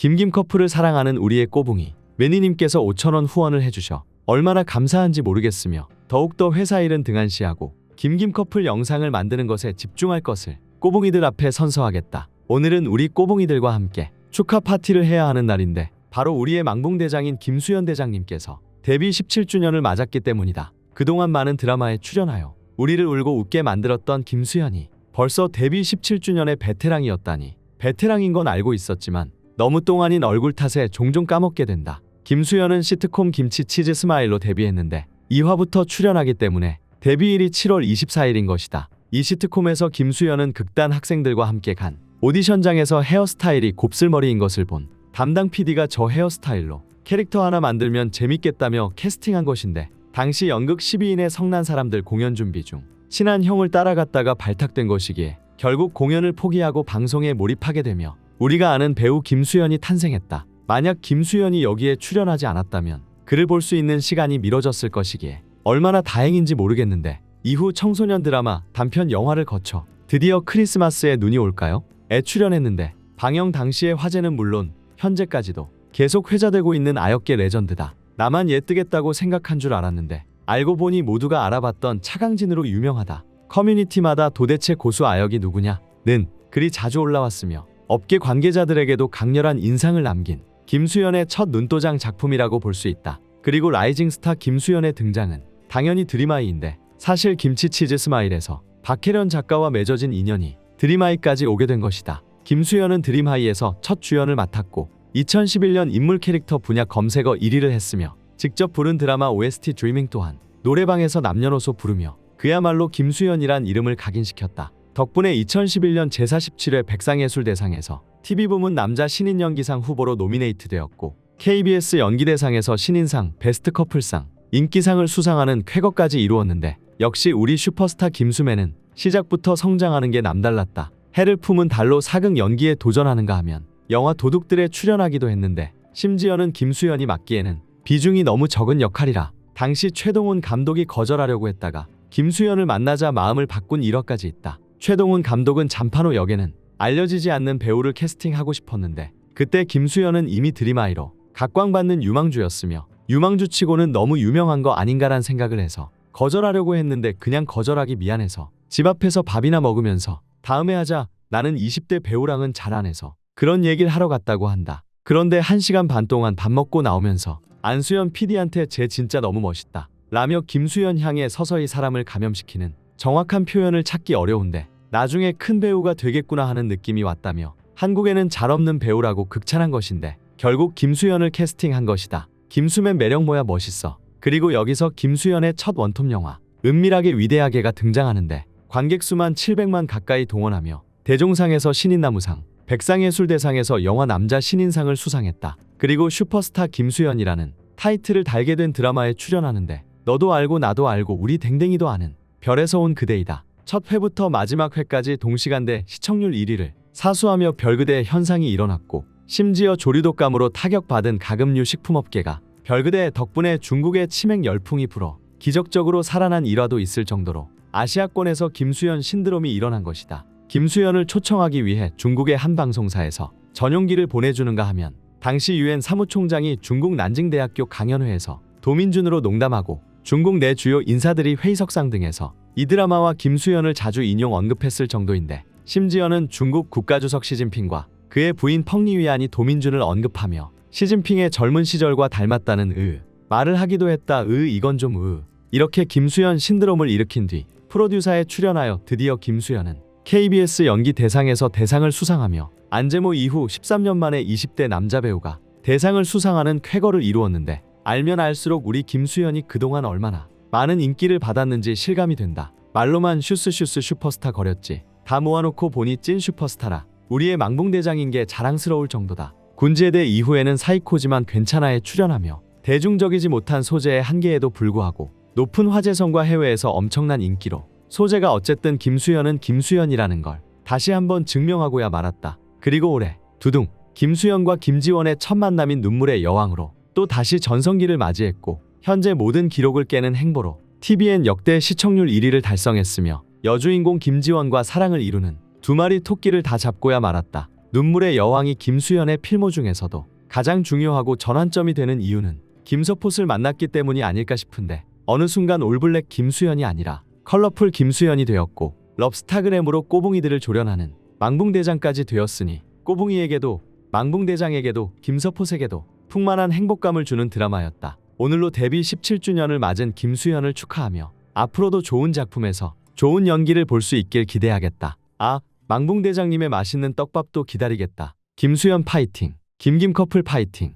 김김 커플을 사랑하는 우리의 꼬붕이 매니님께서 5천원 후원을 해주셔 얼마나 감사한지 모르겠으며 더욱더 회사 일은 등한시하고 김김 커플 영상을 만드는 것에 집중할 것을 꼬붕이들 앞에 선서하겠다. 오늘은 우리 꼬붕이들과 함께 축하 파티를 해야 하는 날인데 바로 우리의 망봉대장인 김수현 대장님께서 데뷔 17주년을 맞았기 때문이다. 그동안 많은 드라마에 출연하여 우리를 울고 웃게 만들었던 김수현이 벌써 데뷔 17주년의 베테랑이었다니 베테랑인 건 알고 있었지만 너무 똥아닌 얼굴 탓에 종종 까먹게 된다. 김수현은 시트콤 김치 치즈 스마일로 데뷔했는데 2화부터 출연하기 때문에 데뷔일이 7월 24일인 것이다. 이 시트콤에서 김수현은 극단 학생들과 함께 간 오디션장에서 헤어스타일이 곱슬머리인 것을 본 담당 PD가 저 헤어스타일로 캐릭터 하나 만들면 재밌겠다며 캐스팅한 것인데 당시 연극 12인의 성난 사람들 공연 준비 중 친한 형을 따라갔다가 발탁된 것이기에 결국 공연을 포기하고 방송에 몰입하게 되며 우리가 아는 배우 김수현이 탄생했다. 만약 김수현이 여기에 출연하지 않았다면 그를 볼 수 있는 시간이 미뤄졌을 것이기에 얼마나 다행인지 모르겠는데 이후 청소년 드라마 단편 영화를 거쳐 드디어 크리스마스에 눈이 올까요? 에 출연했는데 방영 당시의 화제는 물론 현재까지도 계속 회자되고 있는 아역계 레전드다. 나만 얘 뜨겠다고 생각한 줄 알았는데 알고 보니 모두가 알아봤던 차강진으로 유명하다. 커뮤니티마다 도대체 고수 아역이 누구냐? 는 글이 자주 올라왔으며 업계 관계자들에게도 강렬한 인상을 남긴 김수현의 첫 눈도장 작품이라고 볼 수 있다. 그리고 라이징 스타 김수현의 등장은 당연히 드림아이인데 사실 김치치즈 스마일에서 박혜련 작가와 맺어진 인연이 드림하이까지 오게 된 것이다. 김수현은 드림하이에서 첫 주연을 맡았고 2011년 인물 캐릭터 분야 검색어 1위를 했으며 직접 부른 드라마 OST 드리밍 또한 노래방에서 남녀노소 부르며 그야말로 김수현이란 이름을 각인시켰다. 덕분에 2011년 제47회 백상예술대상에서 TV부문 남자 신인 연기상 후보로 노미네이트 되었고 KBS 연기대상에서 신인상, 베스트 커플상, 인기상을 수상하는 쾌거까지 이루었는데 역시 우리 슈퍼스타 김수매는 시작부터 성장하는 게 남달랐다. 해를 품은 달로 사극 연기에 도전하는가 하면 영화 도둑들에 출연하기도 했는데 심지어는 김수현이 맡기에는 비중이 너무 적은 역할이라 당시 최동훈 감독이 거절하려고 했다가 김수현을 만나자 마음을 바꾼 일화까지 있다. 최동훈 감독은 잔판호 역에는 알려지지 않는 배우를 캐스팅하고 싶었는데 그때 김수현은 이미 드림아이로 각광받는 유망주였으며 유망주치고는 너무 유명한 거 아닌가란 생각을 해서 거절하려고 했는데 그냥 거절하기 미안해서 집 앞에서 밥이나 먹으면서 다음에 하자 나는 20대 배우랑은 잘 안 해서 그런 얘기를 하러 갔다고 한다. 그런데 1시간 반 동안 밥 먹고 나오면서 안수현 PD한테 쟤 진짜 너무 멋있다. 라며 김수현 향해 서서히 사람을 감염시키는 정확한 표현을 찾기 어려운데 나중에 큰 배우가 되겠구나 하는 느낌이 왔다며 한국에는 잘 없는 배우라고 극찬한 것인데 결국 김수현을 캐스팅한 것이다. 김수맨 매력 뭐야 멋있어. 그리고 여기서 김수현의 첫 원톱 영화 은밀하게 위대하게가 등장하는데 관객 수만 700만 가까이 동원하며 대종상에서 신인나무상, 백상예술대상에서 영화 남자 신인상을 수상했다. 그리고 슈퍼스타 김수현이라는 타이틀을 달게 된 드라마에 출연하는데 너도 알고 나도 알고 우리 댕댕이도 아는 별에서 온 그대이다. 첫 회부터 마지막 회까지 동시간대 시청률 1위를 사수하며 별그대 현상이 일어났고 심지어 조류독감으로 타격받은 가금류 식품업계가 별그대 덕분에 중국의 치맥 열풍이 불어 기적적으로 살아난 일화도 있을 정도로 아시아권에서 김수현 신드롬이 일어난 것이다. 김수현을 초청하기 위해 중국의 한 방송사에서 전용기를 보내주는가 하면 당시 유엔 사무총장이 중국 난징대학교 강연회에서 도민준으로 농담하고 중국 내 주요 인사들이 회의석상 등에서 이 드라마와 김수현을 자주 인용 언급했을 정도인데 심지어는 중국 국가주석 시진핑과 그의 부인 펑리위안이 도민준을 언급하며 시진핑의 젊은 시절과 닮았다는 으 말을 하기도 했다 으 이건 좀으 이렇게 김수현 신드롬을 일으킨 뒤 프로듀서에 출연하여 드디어 김수현은 KBS 연기 대상에서 대상을 수상하며 안재모 이후 13년 만에 20대 남자 배우가 대상을 수상하는 쾌거를 이루었는데 알면 알수록 우리 김수현이 그동안 얼마나 많은 인기를 받았는지 실감이 된다. 말로만 슈스슈스 슈퍼스타 거렸지. 다 모아놓고 보니 찐 슈퍼스타라. 우리의 망봉대장인 게 자랑스러울 정도다. 군제대 이후에는 사이코지만 괜찮아에 출연하며 대중적이지 못한 소재의 한계에도 불구하고 높은 화제성과 해외에서 엄청난 인기로 소재가 어쨌든 김수현은 김수현이라는 걸 다시 한번 증명하고야 말았다. 그리고 올해 두둥 김수현과 김지원의 첫 만남인 눈물의 여왕으로 또 다시 전성기를 맞이했고 현재 모든 기록을 깨는 행보로 TVN 역대 시청률 1위를 달성했으며 여주인공 김지원과 사랑을 이루는 두 마리 토끼를 다 잡고야 말았다. 눈물의 여왕이 김수현의 필모 중에서도 가장 중요하고 전환점이 되는 이유는 김서폿을 만났기 때문이 아닐까 싶은데 어느 순간 올블랙 김수현이 아니라 컬러풀 김수현이 되었고 럽스타그램으로 꼬붕이들을 조련하는 망붕대장까지 되었으니 꼬붕이에게도 망붕대장에게도 김서폿에게도 풍만한 행복감을 주는 드라마였다. 오늘로 데뷔 17주년을 맞은 김수현을 축하하며 앞으로도 좋은 작품에서 좋은 연기를 볼 수 있길 기대하겠다. 아, 망붕대장님의 맛있는 떡밥도 기다리겠다. 김수현 파이팅. 김김 커플 파이팅.